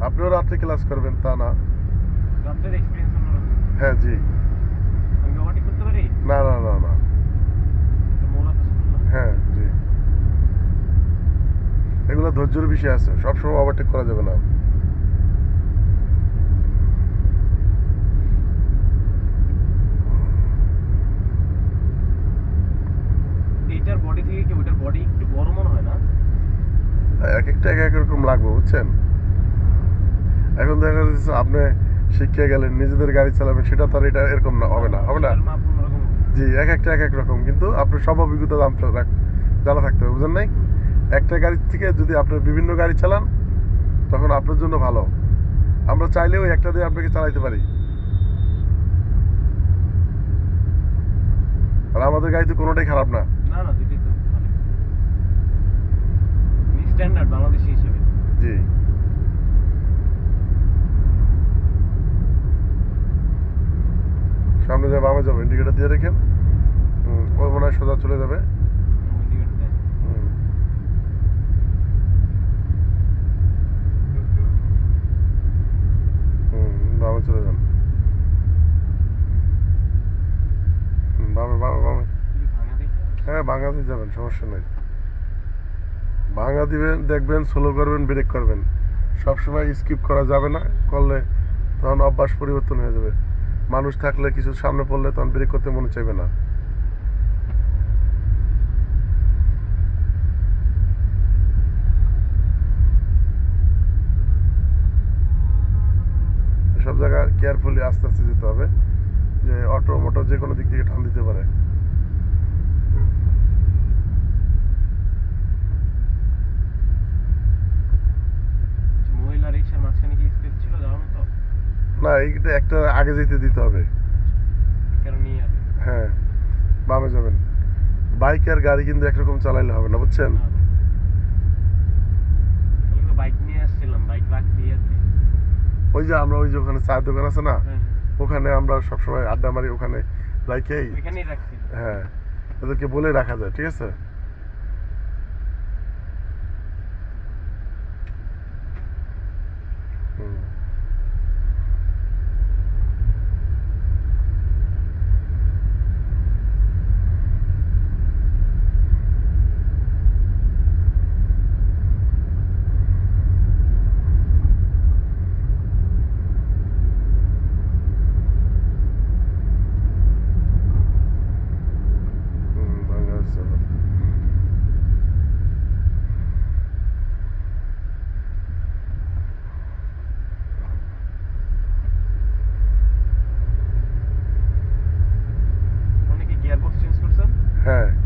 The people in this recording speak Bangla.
আপনিও রাত্রে ক্লাস করবেন তা না? হ্যাঁ জি। না না না না। হ্যাঁ জি। এগুলো ধৈর্যের বিষয় আছে সবসময় ওভারটেক করা যাবে না। এইটার বডি থেকে কি ওইটার বডি একটু বড় মনে হয় না? এক একটা এক এক রকম লাগবে বুঝছেন? এখন দেখা যাচ্ছে আপনি শিক্ষা গেলেন নিজেদের গাড়ি চালাবেন সেটা তো আর এটা এরকম না হবে না হবে না। জি এক একটা এক এক রকম। কিন্তু আপনার সব অভিজ্ঞতা জানতে জানা থাকতে হবে বুঝলেন নাই? একটা গাড়ির থেকে যদি আপনি বিভিন্ন গাড়ি চালান তখন আপনার জন্য ভালো। আমরা চাইলেও একটা দিয়ে আপনাকে চালাইতে পারি। আর আমাদের গাড়িতে কোনোটাই খারাপ না। না না দুটোই তো ভালো স্ট্যান্ডার্ড বাংলাদেশি হিসেবে জি সামনে যাবে বামে যাবে ইন্ডিকেটার দিয়ে রেখেন ওই মনে হয় সোজা চলে যাবে। বামে চলে যান। বামে বামে হ্যাঁ ভাঙাতে যাবেন, সমস্যা নেই। ভাঙা দিবেন, দেখবেন স্লো করবেন ব্রেক করবেন। সবসময় স্কিপ করা যাবে না, করলে তখন অভ্যাস পরিবর্তন হয়ে যাবে। মানুষ থাকলে কিছু সামনে পড়লে তখন ব্রেক করতে মনে চাইবে না। সব জায়গায় কেয়ারফুলি আস্তে আস্তে যেতে হবে যে অটো মোটর যে কোনো দিক থেকে টান দিতে পারে। না এইটা একটা আগে যেতে দিতে হবে। হ্যাঁ বামে যাবেন। বাইক আর গাড়ি কিন্তু একরকম চালাইলে হবে না বুঝছেন? ওই যে আমরা ওই যে ওখানে চায়ের দোকান আছে না হ্যাঁ। ওখানে আমরা সবসময় আড্ডা মারি ওখানে হ্যাঁ এদেরকে বলে রাখা যায় ঠিক আছে? Hey.